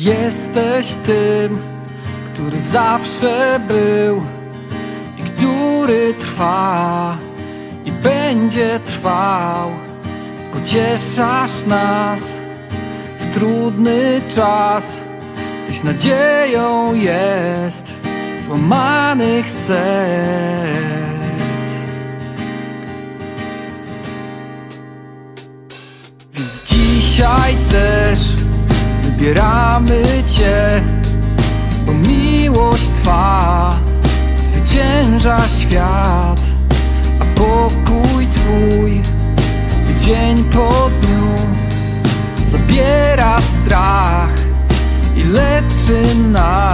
Jesteś tym, który zawsze był i który trwa i będzie trwał. Pocieszasz nas w trudny czas, Tyś nadzieją jest złamanych serc. Więc dzisiaj też wybieramy Cię, bo miłość Twa zwycięża świat, a pokój Twój dzień po dniu zabiera strach i leczy nas.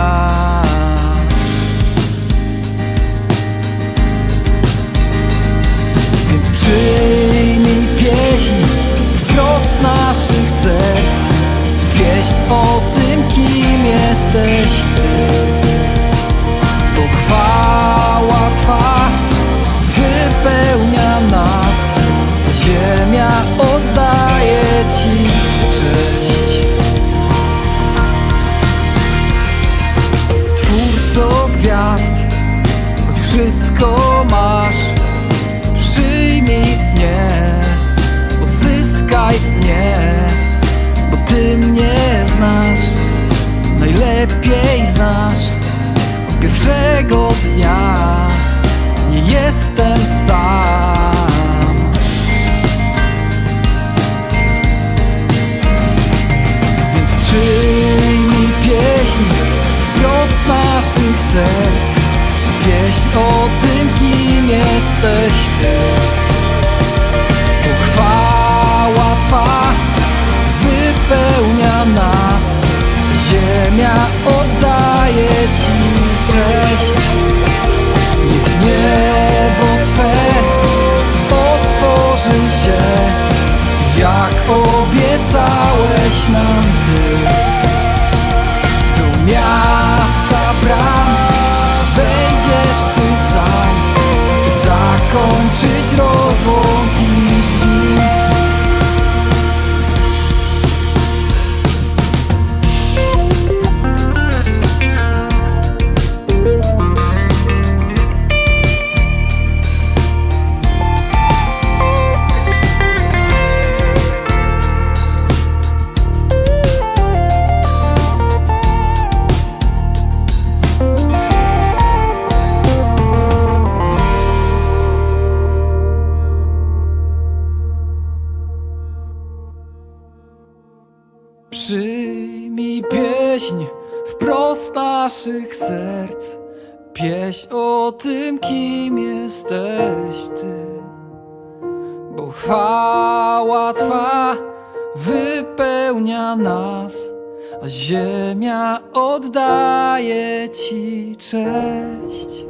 Jesteś. Ty Bo chwała Twa wypełnia nas. Ziemia oddaje Ci cześć. Stwórco gwiazd, wszystko masz. Przyjmij mnie, odzyskaj mnie Bo Ty mnie najlepiej znasz. Od pierwszego dnia nie jestem sam. Więc przyjmij pieśń wprost naszych serc. Pieśń o tym, kim jesteś Ty Ziemia oddaje Ci cześć. Niech niebo Twe otworzy się Jak obiecałeś nam Ty. Do miasta bram Wejdziesz ty sam. Zakończyć rozłąki Przyjmij pieśń wprost naszych serc. Pieśń o tym, kim jesteś Ty. Bo chwała Twa wypełnia nas A ziemia oddaje Ci cześć